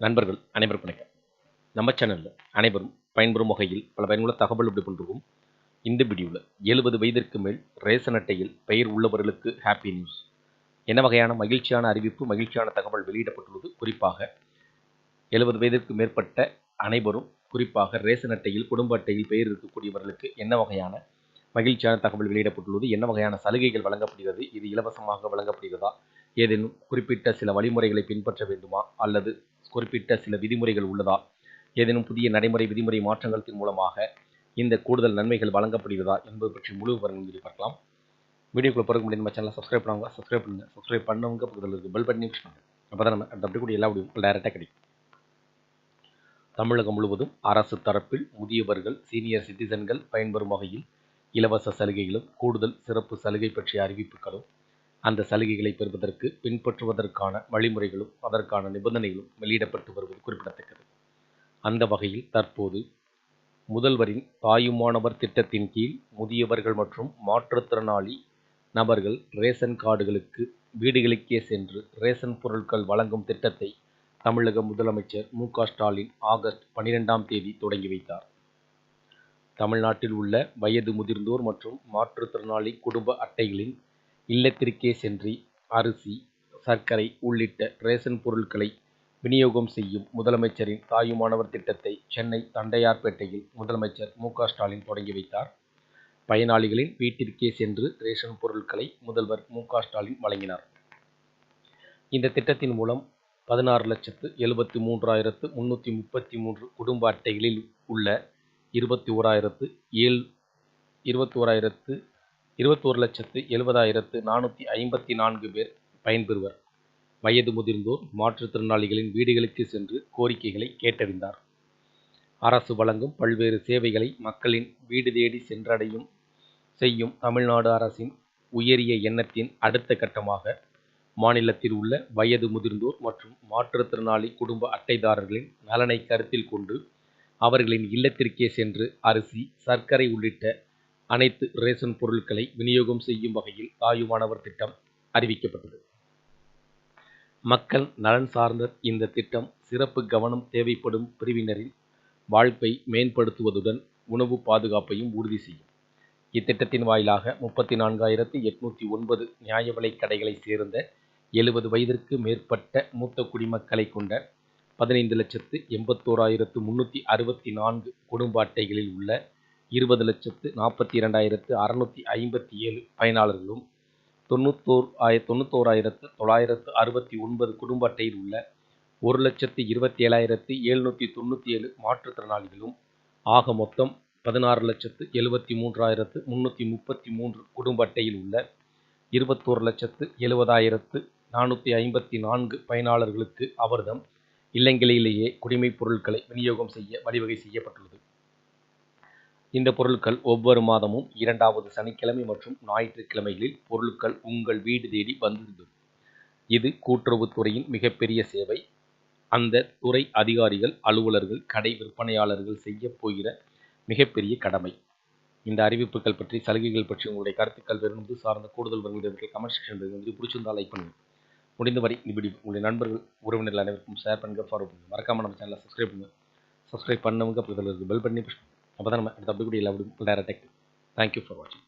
நண்பர்கள் அனைவரும் வணக்கம். நம்ம சேனலில் அனைவரும் பயன்பெறும் வகையில் பல பயனுள்ள தகவல் இப்படி கொண்டிருக்கும். இந்த வீடியோவில் எழுபது வயதிற்கு மேல் ரேசன் அட்டையில் பெயர் உள்ளவர்களுக்கு ஹாப்பி நியூஸ் என்ன வகையான மகிழ்ச்சியான அறிவிப்பு மகிழ்ச்சியான தகவல் வெளியிடப்பட்டுள்ளது? குறிப்பாக எழுபது வயதிற்கு மேற்பட்ட அனைவரும் குறிப்பாக ரேசன் அட்டையில் குடும்ப அட்டையில் பெயர் இருக்கக்கூடியவர்களுக்கு என்ன வகையான மகிழ்ச்சியான தகவல் வெளியிடப்பட்டுள்ளது? என்ன வகையான சலுகைகள் வழங்கப்படுகிறது? இது இலவசமாக வழங்கப்படுகிறதா? ஏதேனும் குறிப்பிட்ட சில வழிமுறைகளை பின்பற்ற வேண்டுமா? அல்லது குறிப்பிட்ட சில விதிமுறைகள் உள்ளதா? ஏதேனும் புதிய நடைமுறை விதிமுறை மாற்றங்களின் மூலமாக இந்த கூடுதல் நன்மைகள் வழங்கப்படுகிறதா என்பது பற்றி முழு விவரங்கள் வீடியோ பார்க்கலாம். வீடியோக்குள்ள பிறகு முடியும் நம்ம சேனலை சப்ஸ்கிரைப் பண்ணுவாங்க சப்ஸ்கிரைப் பண்ணுங்கள் சப்ஸ்கிரைப் பண்ணவங்க பக்கத்தில் இருக்குது பெல் பட்டனி யூஸ் பண்ணுங்கள் அப்போ தான் நம்ம அந்த அப்படி கூட எல்லா முடியும் டைரெக்டாக கிடைக்கும். தமிழகம் முழுவதும் அரசு தரப்பில் முதியவர்கள் சீனியர் சிட்டிசன்கள் பயன்பெறும் வகையில் இலவச சலுகைகளும் கூடுதல் சிறப்பு சலுகை பற்றிய அறிவிப்புகளும் அந்த சலுகைகளை பெறுவதற்கு பின்பற்றுவதற்கான வழிமுறைகளும் அதற்கான நிபந்தனைகளும் வெளியிடப்பட்டு வருவது குறிப்பிடத்தக்கது. அந்த வகையில் தற்போது முதல்வரின் தாயுமானவர் திட்டத்தின் கீழ் முதியவர்கள் மற்றும் மாற்றுத்திறனாளி நபர்கள் ரேஷன் கார்டுகளுக்கு வீடுகளுக்கே சென்று ரேஷன் பொருட்கள் வழங்கும் திட்டத்தை தமிழக முதலமைச்சர் மு க ஸ்டாலின் ஆகஸ்ட் பனிரெண்டாம் தேதி தொடங்கி வைத்தார். தமிழ்நாட்டில் உள்ள வயது முதிர்ந்தோர் மற்றும் மாற்றுத்திறனாளி குடும்ப அட்டைகளின் இல்லத்திற்கே சென்று அரிசி சர்க்கரை உள்ளிட்ட ரேஷன் பொருட்களை விநியோகம் செய்யும் முதலமைச்சரின் தாயுமானவர் திட்டத்தை சென்னை தண்டையார்பேட்டையில் முதலமைச்சர் மு க ஸ்டாலின் தொடங்கி வைத்தார். பயனாளிகளின் வீட்டிற்கே சென்று ரேஷன் பொருட்களை முதல்வர் மு க ஸ்டாலின் வழங்கினார். இந்த திட்டத்தின் மூலம் பதினாறு லட்சத்து எழுபத்தி மூன்றாயிரத்து முன்னூற்றி முப்பத்தி மூன்று குடும்ப அட்டைகளில் உள்ள இருபத்தி ஓராயிரத்து ஏழு இருபத்தி ஓராயிரத்து இருபத்தோரு லட்சத்து எழுபதாயிரத்து நானூற்றி ஐம்பத்தி நான்கு பேர் பயன்பெறுவர். வயது முதிர்ந்தோர் மாற்றுத்திறனாளிகளின் வீடுகளுக்கு சென்று கோரிக்கைகளை கேட்டறிந்தார். அரசு வழங்கும் பல்வேறு சேவைகளை மக்களின் வீடு தேடி சென்றடையும் செய்யும் தமிழ்நாடு அரசின் உயரிய எண்ணத்தின் அடுத்த கட்டமாக மாநிலத்தில் உள்ள வயது முதிர்ந்தோர் மற்றும் மாற்றுத்திறனாளி குடும்ப அட்டைதாரர்களின் நலனை கருத்தில் கொண்டு அவர்களின் இல்லத்திற்கே சென்று அரிசி சர்க்கரை உள்ளிட்ட அனைத்து ரேஷன் பொருட்களை விநியோகம் செய்யும் வகையில் தாயுமானவர் திட்டம் அறிவிக்கப்பட்டது. மக்கள் நலன் சார்ந்த இந்த திட்டம் சிறப்பு கவனம் தேவைப்படும் பிரிவினரின் வாழ்வை மேம்படுத்துவதுடன் உணவு பாதுகாப்பையும் உறுதி செய்யும். இத்திட்டத்தின் வாயிலாக முப்பத்தி நான்காயிரத்து எட்நூற்றி ஒன்பது நியாய விலைக் கடைகளை சேர்ந்த எழுபது வயதிற்கு மேற்பட்ட மூத்த குடிமக்களை கொண்ட பதினைந்து லட்சத்து எண்பத்தோராயிரத்து முன்னூற்றி அறுபத்தி நான்கு குடும்ப அட்டைகளில் உள்ள இருபது லட்சத்து நாற்பத்தி இரண்டாயிரத்து அறநூற்றி ஐம்பத்தி ஏழு பயனாளர்களும் தொண்ணூத்தோர் ஆய தொண்ணூத்தோராயிரத்து தொள்ளாயிரத்து அறுபத்தி ஒன்பது குடும்ப அட்டையில் உள்ள ஒரு லட்சத்து இருபத்தி ஏழாயிரத்து எழுநூற்றி தொண்ணூற்றி ஏழு மாற்றுத்திறனாளிகளும் ஆக மொத்தம் பதினாறு லட்சத்து எழுபத்தி மூன்றாயிரத்து முந்நூற்றி முப்பத்தி மூன்று குடும்ப அட்டையில் உள்ள இருபத்தோரு லட்சத்து எழுபதாயிரத்து நானூற்றி ஐம்பத்தி நான்கு பயனாளர்களுக்கு அவர்தம் இல்லங்களிலேயே குடிமைப் பொருட்களை விநியோகம் செய்ய வழிவகை செய்யப்பட்டுள்ளது. இந்த பொருட்கள் ஒவ்வொரு மாதமும் இரண்டாவது சனிக்கிழமை மற்றும் ஞாயிற்றுக்கிழமைகளில் பொருட்கள் உங்கள் வீடு தேடி வந்துவிடும் இது கூட்டுறவுத்துறையின் மிகப்பெரிய சேவை. அந்த துறை அதிகாரிகள் அலுவலர்கள் கடை விற்பனையாளர்கள் செய்ய போகிற மிகப்பெரிய கடமை. இந்த அறிவிப்புகள் பற்றி சலுகைகள் பற்றி உங்களுடைய கருத்துக்கள் வெறும் சார்ந்த கூடுதல் வருவதற்கு கமெண்ட் செக்ஷன் வந்து பிடிச்சிருந்தால் லைக் பண்ணுங்கள் முடிந்தவரை இப்படி உங்களுடைய நண்பர்கள் உறவினர்கள் அனைவருக்கும் ஷேர் பண்ணுங்கள் ஃபாலோ பண்ணுங்கள் மறக்காம நம்ம சேனலை சப்ஸ்கிரைப் பண்ணுங்கள் சப்ஸ்கிரைப் பண்ணவங்க பக்கத்தில் இருக்குது பெல் பண்ணி அப்போ தான் நம்ம அடுத்த அப்படி கூட இல்லை அப்படி டேரக்ட் தேங்க்யூ ஃபார் வாட்சிங்